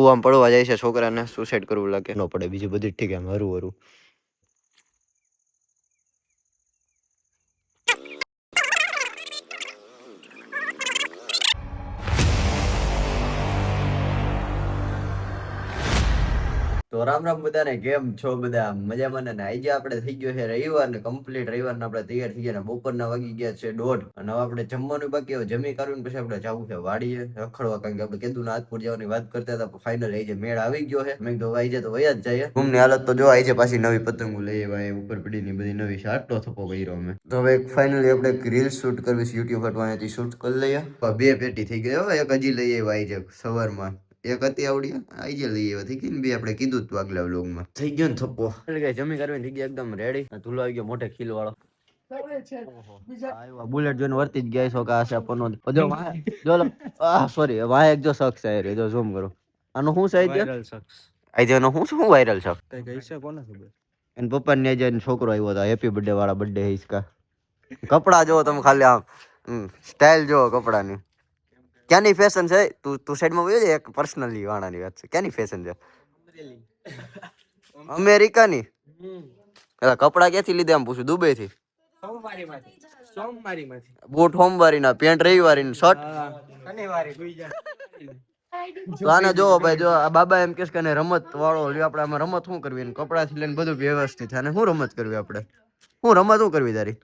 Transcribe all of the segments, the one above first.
કુવામાં પડવા જાય છે, છોકરાને સુસાઇડ કરવું લાગે? ન પડે, બીજી બધી ઠીક એમ, હરું હરું. તો રામ રામ બધાને, કેમ છો બધા? મજામાં ને? આજે આપણે થઈ ગયો છે રવિવાર ને કમ્પ્લીટ રવિવાર ને આપણે તૈયાર થઈ ગયા ને બપોરના વાગી ગયા છે દોઢ. અને હવે આપણે જમવાનું બાકી, હવે જમી કરીને પછી આપણે જવું છે વાડીએ રખડવા, કારણ કે આપણે કીધું નાથપુર જવાની વાત કરતા હતા ફાઇનલ આજે મેળ આવી ગયો છે. મેં કીધું આવી જાય તો વયા જ જાય રૂમની હાલત તો જો આવી છે પાછી નવી પતંગો લઈ આવ્યા ઉપર પડીની બધી નવી છે થપ્પો કર્યો અમે. તો હવે ફાઇનલી આપણે એક રીલ શૂટ કરવી છે યુટ્યુબ હટવાથી શૂટ કરી લઈએ. બે પેટી થઈ ગઈ હવે એક હજી લઈ આવ્યા આવી જાય સવારમાં. એક હતી આવડી આઈ જે લઈ આવ્યા થઈ ગઈ ને બે આપણે કીધું તું આગલા વ્લોગમાં. થઈ ગયો ને થપ્પો. એટલે કે જમી કરવી થઈ ગઈ એકદમ રેડી ધૂલો આવી ગયો મોટે ખીલ વાળો બુલેટ જોઈને વર્તી જ ગયા છો કે આ પનો જો. જો આ સોરી વાહે એક જો શખ્સ આવી રહ્યો જો ઝૂમ કરો. આનો શું સાઈઝ છે વાયરલ શખ્સ આઈ નો શું શું વાયરલ છે કઈ કઈ છે કોને ખબર? એન પપ્પા ને જઈને છોકરો આવ્યો હતો હેપી બર્થડે વાળા બર્થડે હિસકા કપડા જો તમે ખાલી આમ સ્ટાઇલ જો કપડાની. ક્યાંની ફેશન છે? તું તું સાઈડમાં બોલ્યો છે એક પર્સનલી વાળાની વાત છે. ક્યાંની ફેશન છે? અમેરિકાની. એટલે કપડા ક્યાંથી લીધા એમ પૂછું? દુબઈ થી બૂટ સોમવારી ના પેન્ટ રવિવારી ના શર્ટ આને જોવો ભાઈ જો આ બાબા એમ કેસ કે રમત વાળો લ્યો આપણે આમાં રમત શું કરવી? અને કપડાથી લઈને બધું વ્યવસ્થિત અને શું રમત કરવી આપણે? શું રમત શું કરવી તારી?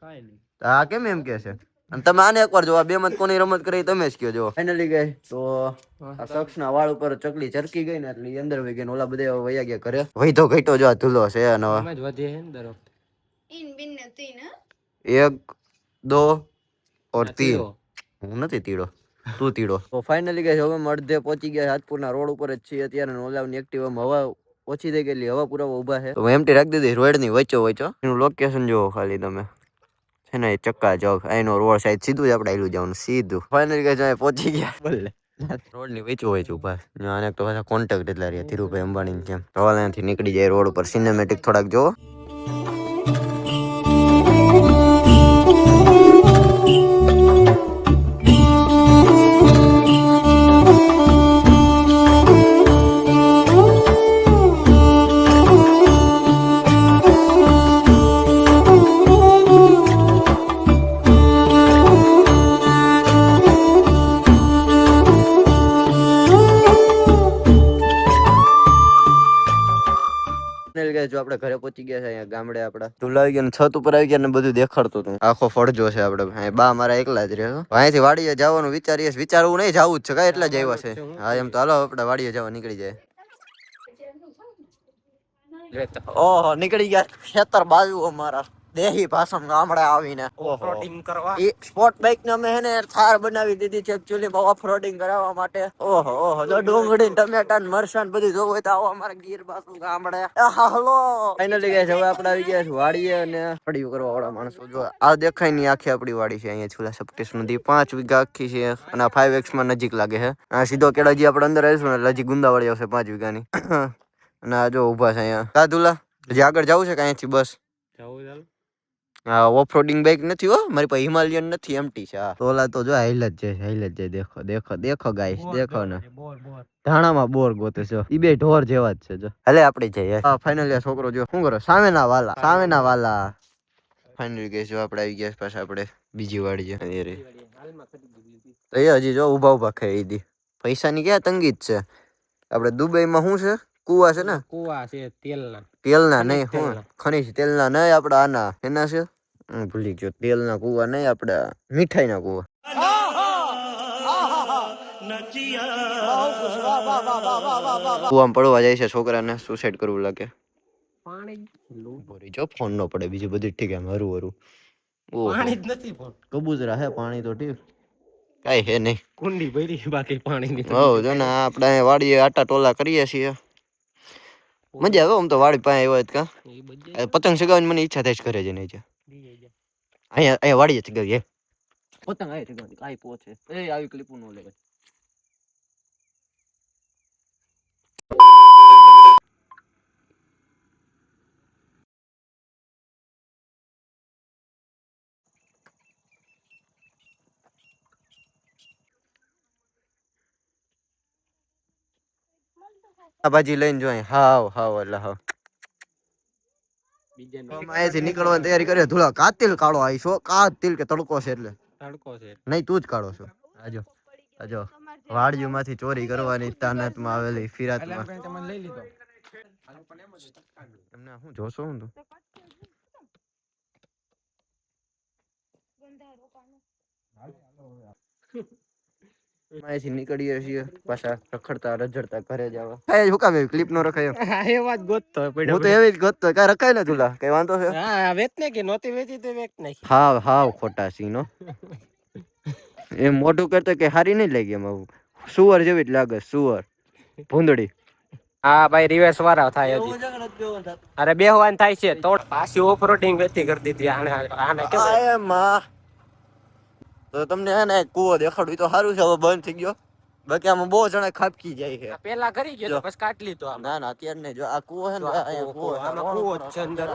આ કેમ એમ કે છે? અને તમે આને એકવાર આ બે મત કોની રમત કરી તમે જ કયો જો. ફાઇનલી ગઈ તો આ શખ્સ ના વાળ ઉપર ચકલી ચરકી ગઈ ને એટલે અંદર વહી ગઈ ઓલા બધા વયા ગયા ઘરે. તો ઘટ્યો જો આ ધૂલો છે અને એક દો ઓર તીન. હું નથી તીડો તું તીડો. તો ફાઇનલી ગઈ હવે અડધે પહોંચી ગયા હાથપુરના રોડ ઉપર જ છીએ અત્યારે ઓલાવની એક્ટિવામાં હવા ઓછી થઈ ગયેલી હવા પૂરા ઊભા છે. તો એમટી રાખી દીધી રોડની વચ્ચો વચ્ચો એનું લોકેશન જોવો ખાલી તમે. છે ને ચક્કા ચોક એનો રોડ સાઈડ સીધું જ આપણે આયલું જવાનું સીધું. ફાઇનલી ગઈ જાય પહોંચી ગયા. બોલે. રોડની વેચવું હોય છે. એક તો પાછા કોન્ટેક્ટ એટલા રહ્યા ધીરુભાઈ અંબાણી જેમ તો અહીંયાથી નીકળી જાય રોડ ઉપર. સિનેમેટિક થોડાક જોવો જો આપણે ઘરે પહોંચી ગયા છે અહીંયા ગામડે આપડા તુલા આવી ગયા છત ઉપર આવી ગયા ને બધું દેખાડતું હતું આખો ફળજો છે આપડે બા મારા એકલા જ રહ્યો અહીંયાથી વાડીએ જવાનું વિચારીએ. વિચારવું નહીં જવું જ છે. કાંઈ એટલા જ આવ્યા છે. હા એમ તો હાલો આપણે વાડીએ જવા નીકળી જાય. ઓહો નીકળી ગયા. ખેતર બાજુ અમારા. દેહી ભાષણ ગામડે આવીને. ઓફરોડિંગ કરવા. એ સ્પોર્ટ બાઇક ને અમે એને થાર બનાવી દીધી છે એકચ્યુઅલી બહુ ઓફરોડિંગ કરાવવા માટે. ઓહો ઓહો જો ડુંગળી ટમેટા ને મરસાન બધું જોવું હોય તો આવો અમારા ગીર બાસુ ગામડે. હાલો. ફાઇનલી ગયા છે હવે આપણે આવી ગયા છે વાડીએ અને ફળિયું કરવા વાળા માણસો. જો આ દેખાયની આખી આપણી વાડી છે. અહીંયા છુલા સપટેસ નદી પાંચ વીઘા આખી છે અને આ ફાઈવ એક્સમાં નજીક લાગે છે. આ સીધો કેળાજી આપણે અંદર આવીશું ને હજી ગુંદાવાળી આવશે પાંચ વીઘાની. અને આ જો ઊભા છે અહીંયા. કાધુલા હજી આગળ જવું છે કે અહીંયાથી બસ? હા ઓફરોડિંગ બાઇક નથી હો મારી પાસે હિમાલયન નથી એમટી છે હા. ઓલા તો જો હાઈલ જ છે હાઈલ જ છે દેખો દેખો દેખો ગાઈસ દેખો ને. ધાણામાં બોર ગોતે છે. ઈ બે ઢોર જેવા જ છે જો. હલે આપણે જઈએ હા ફાઇનલી આ છોકરો જો શું કરો? સામેના વાલા સામેના વાલા ફાઇનલી ગઈ જો આપણે આવી ગયા પાછા આપણે બીજી વાડી છે એ રે. હાલમાં ખરીદી લીધી તો એ હજી જો ઊભા ઊભા ખરીદી પૈસાની ક્યાં તંગી જ છે? આપણે દુબઈમાં શું છે? કુવા છે ને? કુવા છે તેલના. તેલના ખનિજ નહીં હું. ખનીજ તેલના નહીં આપડે આના. એના છે? હું ભૂલી ગયો. તેલના કુવા નહીં આપણે મીઠાઈના કુવા. કુવામાં પડવા જાય છે છોકરાને સુસાઇડ કરવું લાગે. પાણી જો ફોન નો પડે બીજું બધું ઠીક એમ હરું હરું. પાણી જ નથી ફોન કબૂતરા હે પાણી તો ઠીક. કાઈ હે નહીં. કુંડી ભરી બાકી પાણી ની હો જો ને આ આપણે વાડીએ આટા ટોલા કરીએ છીએ. મજા આવે આમ તો વાડી પાસે આવ્યો કા? પતંગ ચગાવવાની મને ઈચ્છા થાય છે ઘરે જઈને છે બીજે જા. અહીંયા અહીંયા વાડીએ ચગાવીએ પતંગ થઈ ચગાવી કાઈ પોચે એ આવી ક્લિપ નો લે આ ભાજી લઈને જો અહીં. હાવ હાવ એટલે હાવ અહીંયાથી નીકળવાની તૈયારી કરીએ. ધુલા કાતિલ કાળો આવી છો? કાતિલ કે તડકો છે એટલે? તડકો છે નહીં તું જ કાળો છો. આજો આજો. વાડિયું માંથી ચોરી કરવાની તાનાતમાં આવેલી ફિરાતમાં લઈ લીધો. તમને હું જોશો હું તું? અહીંયાથી નીકળીએ છીએ પાછા રખડતા રજડતા ઘરે જવા કાંઈ શું ક્લિપ નો રખાય? હા એ વાત ગોતતો પડ્યો હું તો એવી જ ગોતતો કઈ રખાય ને તુલા કઈ વાંધો છે? હા વેચ ને કે નોતી વેચી તે વેચ નાખી. હા હા ખોટા સીનો. એ મોઢું કરતો કે હારી નહીં લાગી એમાં સુવર જેવી જ લાગે સુવર. ભૂંદડી. હા ભાઈ રિવર્સ વાળા થાય હજી. અરે બેહવાન થાય છે તો પાછી ઓફ રોડિંગ વેતી કરી દીધી આને આને કે માં. તો તમને હે ને કૂવો દેખાડું ઈ તો સારું છે હવે બંધ થઈ ગયો બાકી આમાં બહુ જણા ખાપકી જાય છે. પેલા કરી ગયો બસ કાટલી લીધો ના ના અત્યારે નહીં. જો આ કુવો છે ને આ અહીંયા કૂવો, આમાં કુવો છે અંદર.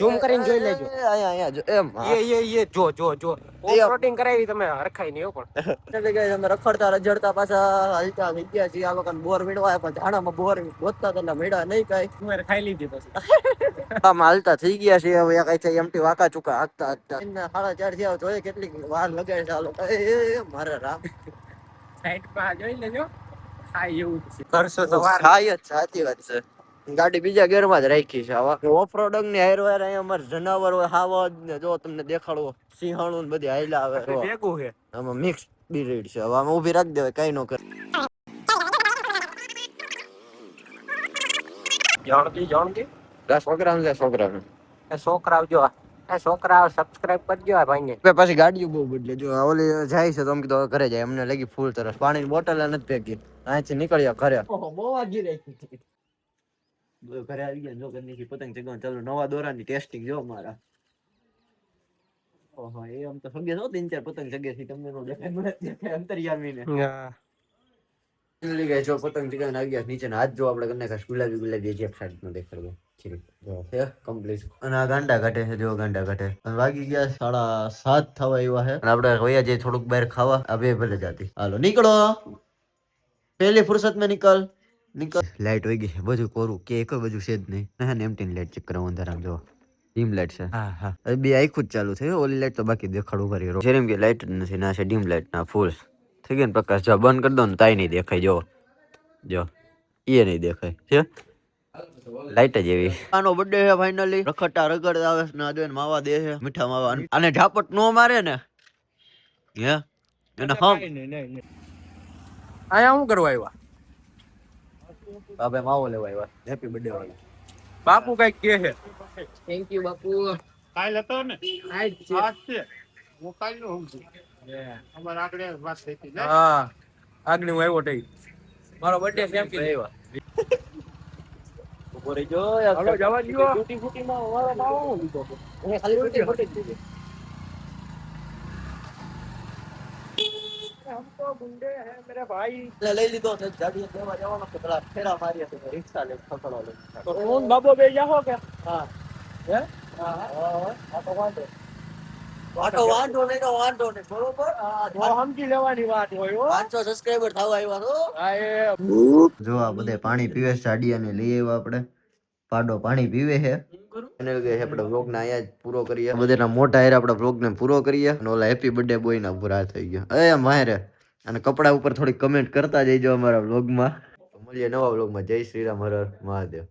Zoom કરીને જોઈ લેજો. અહીંયા અહીંયા જો એમ એ એ એ જો જો જો. ઓપરેટિંગ કરાવી તમે હરખાઈ નહીં પણ. એટલે કે તમે રખડતા રજડતા પાછા હલતા થઈ ગયા આ લોકોને બોર વીણવા પણ ઝાડામાં બોર ગોતતા તને મેળા નહીં કાંઈ. તમારે ખાઈ લીધી પછી. આમ હાલતા થઈ ગયા છે હવે. કઈ થઈ એમટી વાકા ચૂકા હાકતા હાકતા. સાડા ચાર થયા જોઈએ કેટલીક વાર લગાડે છે આ લોકો. એ, મારે રામ. સાઈડ જોઈ લેજો. ખાય એવું જ છે. કરશો તો વાર. જ સાચી વાત છે. ગાડી બીજા ગેરમાં જ રાખી છે. આવા ઓફ રોડની હાર વાર અહીંયા અમારે જનાવર હોય હાવા જ ને જો તમને દેખાડવો સિંહણું ને બધી હાયલા આવે ભેગું છે. આમાં મિક્સ બ્રીડ છે. હવે આમાં ઊભી રાખી દેવાય કઈ નો કરે. જાણતી જાણતી? છોકરા છોકરા છોકરા છોકરાઓ જો એ છોકરાઓ સબસ્ક્રાઇબ કરજો આ ભાઈને. પછી ગાડીઓ બહુ બદલે. જો ઓલી જાય છે તો અમે કીધું ઘરે જાય. અમને લાગી ફૂલ તરસ. પાણીની બોટલ નથી ભેગી. અહીંથી નીકળ્યા ઘરે. બહુ વાગી રાખી ઘરે આવી ગયા જો ઘરની પતંગ ચગાવવાનું ચાલુ. નવા દોરાની ટેસ્ટિંગ જો મારા. ઓહો એ આમ તો સગે છો તીન ચાર પતંગ સગે છે. તમને નો દેખાય. મને જ દેખાય હા. ફાઇનલી ગાઈસ જો પતંગ ચગાવીને આવી ગયા નીચે હાથ જો આપણે કરીને ખાસ ગુલાબી ગુલાબી જે સાઈડ નો દેખાડો કમ્પ્લીટ અને આ ગાંડા ઘટે છે જો ગાંડા ઘટે. વાગી ગયા સાડા સાત થવા આવ્યા છે. અને આપણે વયા જઈએ થોડુંક બહાર ખાવા. આ બે ભલે જાતી. હાલો નીકળો. પહેલી ફુરસતમાં નીકળ. નીકળ. લાઇટ વહી ગઈ બધું કોરું. કે એક બધું છે જ નહીં. હા ને એમટી લાઈટ ચેક કરવા અંધારામ જો ડીમ લાઈટ છે. હા હા. બે આખું જ ચાલુ થયું. ઓલી લાઈટ તો બાકી દેખાડું કરી જેમ કે લાઈટ જ નથી ના છે ડીમ લાઈટ ના ફૂલ થઈ ગઈ ને પ્રકાશ જો બંધ કરી દો ને તાય નહીં દેખાય જો. જો. એ નહીં દેખાય છે? લાઈટ જ એવી. આનો બર્થડે છે ફાઇનલી રખડતા રગડતા આવે છે નાદવે ને માવા દે છે મીઠા માવા. અને ઝાપટ નો મારે ને. હે? એને હમ. આયા શું કરવા આવ્યા બાપે માવો લેવા આવ્યા હેપી બર્થડે વાળા બાપુ કઈ કે છે. થેન્ક યુ બાપુ. કાલ હતો ને? આજ છે. આજ છે. હું કાલ નો સમજુ. અમારે આગળ વાત થઈ હતી ને હા. આગળ હું આવ્યો તઈ. મારો બર્થડે સેમ કે આવ્યા ઊભો રહી જો હાલો જવા દ્યો. ડ્યુટી ફૂટી માં વાળો માવો લીધો એને ખાલી ડ્યુટી ફૂટી જ દીધી. એટલે લઈ લીધો છે ગાડી લેવા જવાનો છે પેલા ફેરા મારીએ છે રિક્ષા લે ખકડો લે હું બાબો બે જાહો કે? હા. હે? હા હા આ તો વાંધો. વાંધો વાંધો નહીં તો વાંધો નહીં બરોબર? સમજી લેવાની વાત હોય પાંચસો સબસ્ક્રાઇબર થવા આવ્યા છો? જો આ બધે પાણી પીવે છે સાડિયાને લઈ આવ્યા આપણે. પાડો પાણી પીવે છે. એને લીધે આપણે વ્લોગ ને અહીંયા જ પૂરો કરીએ. બધાના મોટા હેર આપણા વ્લોગ ને પૂરો કરીએ. અને ઓલા હેપી બર્થડે બોય ના પૂરા થઈ ગયા. એ મારે અને કપડા ઉપર થોડી કમેન્ટ કરતા જઈજો અમારા વ્લોગમાં મળીએ નવા વ્લોગમાં જય શ્રી રામ હર હર મહાદેવ.